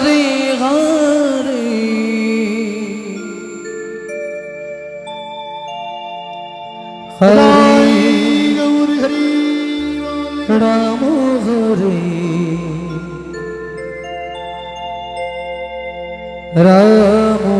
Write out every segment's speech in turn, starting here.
Hare Hare Hare Gour Hari Ram Hare Ram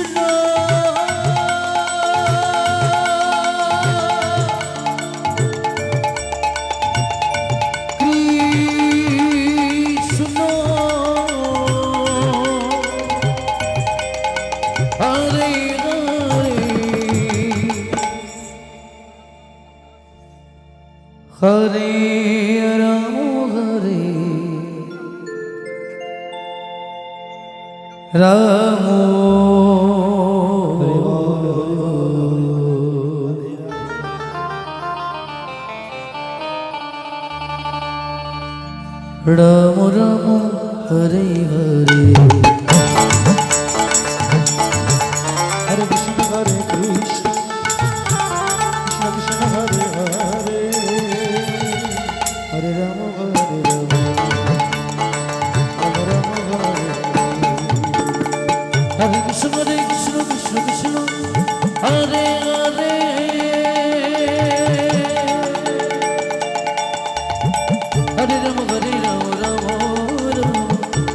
Krishna Krishna Hare Hare Hare Ram Hare Ram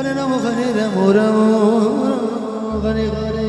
Hare Ram Hare Ram Ram Hare Hare